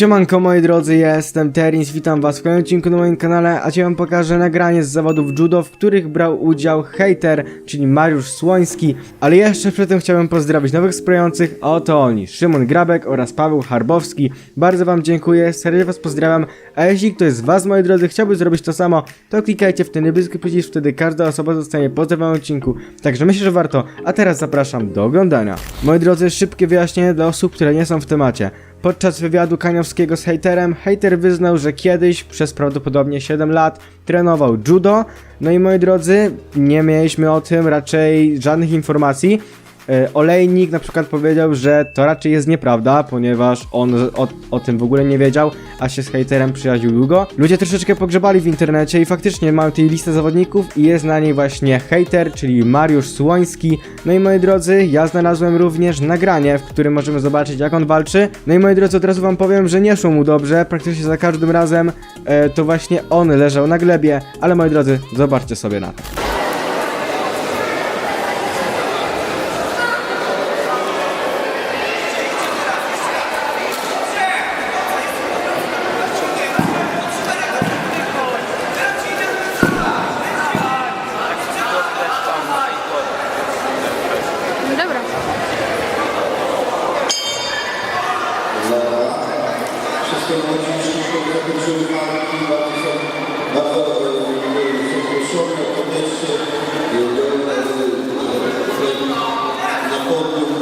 Siemanko moi drodzy, jestem Terins, witam was w kolejnym odcinku na moim kanale, a dzisiaj wam pokażę nagranie z zawodów judo, w których brał udział hater, czyli Mariusz Słoński, ale jeszcze przed tym chciałbym pozdrowić nowych sprayających, a oto oni, Szymon Grabek oraz Paweł Harbowski, bardzo wam dziękuję, serdecznie was pozdrawiam, a jeśli ktoś z was moi drodzy chciałby zrobić to samo, to klikajcie w ten niebieski przycisk, wtedy każda osoba zostanie pozdrowiona w odcinku, także myślę, że warto, a teraz zapraszam do oglądania. Moi drodzy, szybkie wyjaśnienie dla osób, które nie są w temacie. Podczas wywiadu Kaniowskiego z hejterem, hejter wyznał, że kiedyś przez prawdopodobnie 7 lat trenował judo. No i moi drodzy, nie mieliśmy o tym raczej żadnych informacji. E, Olejnik na przykład powiedział, że to raczej jest nieprawda, ponieważ on o, o tym w ogóle nie wiedział, a się z hejterem przyjaźnił długo. Ludzie troszeczkę pogrzebali w internecie i faktycznie mają tej listę zawodników i jest na niej właśnie hejter, czyli Mariusz Słoński. No i moi drodzy, ja znalazłem również nagranie, w którym możemy zobaczyć jak on walczy. No i moi drodzy, od razu wam powiem, że nie szło mu dobrze, praktycznie za każdym razem e, to właśnie on leżał na glebie, ale moi drodzy, zobaczcie sobie na to. Które zakończyły walki, bardzo są bardzo e, są proszone o podejście e, do e, na podium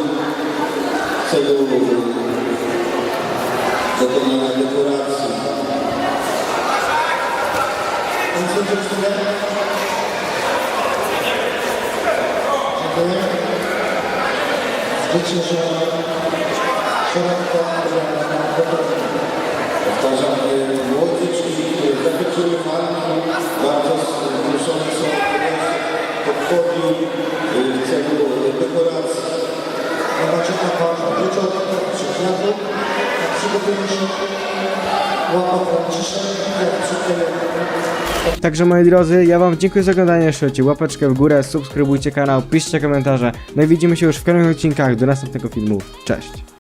celu dokonania dekoracji. Dziękuję. Życzę, że szeroko Powtarzam, Także moi drodzy, ja wam dziękuję za oglądanie, szujcie łapeczkę w górę, subskrybujcie kanał, piszcie komentarze, no i widzimy się już w kolejnych odcinkach do następnego filmu, cześć!